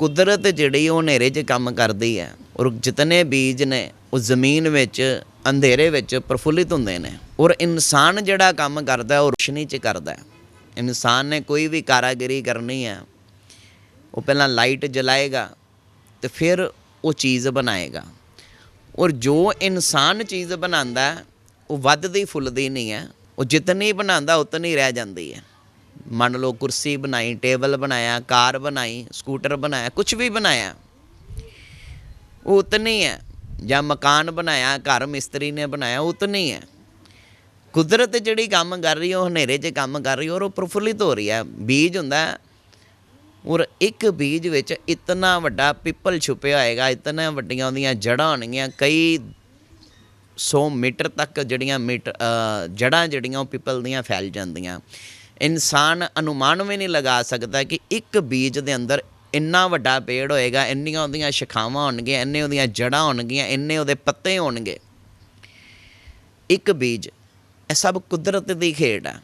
ਕੁਦਰਤ ਜਿਹੜੀ ਉਹ ਹਨੇਰੇ 'ਚ ਕੰਮ ਕਰਦੀ ਹੈ, ਔਰ ਜਿਤਨੇ ਬੀਜ ਨੇ, ਉਹ ਜ਼ਮੀਨ ਵਿੱਚ, ਅੰਧੇਰੇ ਵਿੱਚ ਪ੍ਰਫੁੱਲਿਤ ਹੁੰਦੇ ਨੇ। ਔਰ ਇਨਸਾਨ ਜਿਹੜਾ ਕੰਮ ਕਰਦਾ ਉਹ ਰੋਸ਼ਨੀ 'ਚ ਕਰਦਾ ਹੈ। ਇਨਸਾਨ ਨੇ ਕੋਈ ਵੀ ਕਾਰਾਗਰੀ ਕਰਨੀ ਹੈ, ਉਹ ਪਹਿਲਾਂ ਲਾਈਟ ਜਲਾਏਗਾ ਤੇ ਫਿਰ ਉਹ ਚੀਜ਼ ਬਣਾਏਗਾ। ਔਰ ਜੋ ਇਨਸਾਨ ਚੀਜ਼ ਬਣਾਉਂਦਾ ਉਹ ਵੱਧਦੀ ਫੁੱਲਦੀ ਨਹੀਂ ਹੈ, ਉਹ ਜਿਤਨੀ ਬਣਾਉਂਦਾ, ਉਤਨੀ ਰਹਿ ਜਾਂਦੀ ਹੈ। ਮੰਨ ਲਓ ਕੁਰਸੀ ਬਣਾਈ, ਟੇਬਲ ਬਣਾਇਆ, ਕਾਰ ਬਣਾਈ, ਸਕੂਟਰ ਬਣਾਇਆ ਕੁਝ ਵੀ ਬਣਾਇਆ। ਉਹ ਉਤਨੀ ਹੈ। ਜਾਂ ਮਕਾਨ ਬਣਾਇਆ, ਘਰ ਮਿਸਤਰੀ ਨੇ ਬਣਾਇਆ ਉਤਨੀ ਹੈ। ਕੁਦਰਤ ਜਿਹੜੀ ਕੰਮ ਕਰ ਰਹੀ ਹੈ, ਉਹ ਹਨੇਰੇ 'ਚ ਕੰਮ ਕਰ ਰਹੀ ਹੈ, ਔਰ ਉਹ ਪ੍ਰਫੁੱਲਿਤ ਹੋ ਰਹੀ ਹੈ। ਬੀਜ ਹੁੰਦਾ ਔਰ ਇੱਕ ਬੀਜ ਵਿੱਚ ਇਤਨਾ ਵੱਡਾ ਪਿੱਪਲ ਛੁਪਿਆ ਹੋਏਗਾ, ਇਤਨਾ ਵੱਡੀਆਂ ਉਹਦੀਆਂ ਜੜ੍ਹਾਂ ਹੋਣਗੀਆਂ, ਕਈ 100 ਮੀਟਰ ਤੱਕ ਜਿਹੜੀਆਂ ਮੀਟਰ ਜੜ੍ਹਾਂ ਜਿਹੜੀਆਂ ਉਹ ਪਿੱਪਲ ਦੀਆਂ ਫੈਲ ਜਾਂਦੀਆਂ। ਇਨਸਾਨ ਅਨੁਮਾਨ ਵੀ ਨਹੀਂ ਲਗਾ ਸਕਦਾ ਕਿ ਇੱਕ ਬੀਜ ਦੇ ਅੰਦਰ ਇੰਨਾ ਵੱਡਾ ਪੇੜ ਹੋਏਗਾ, ਇੰਨੀਆਂ ਉਹਦੀਆਂ ਸ਼ਾਖਾਵਾਂ ਹੋਣਗੀਆਂ, ਇੰਨੇ ਉਹਦੀਆਂ ਜੜ੍ਹਾਂ ਹੋਣਗੀਆਂ, ਇੰਨੇ ਉਹਦੇ ਪੱਤੇ ਹੋਣਗੇ। ਇੱਕ ਬੀਜ, ਇਹ ਸਭ ਕੁਦਰਤ ਦੀ ਖੇਡ ਆ।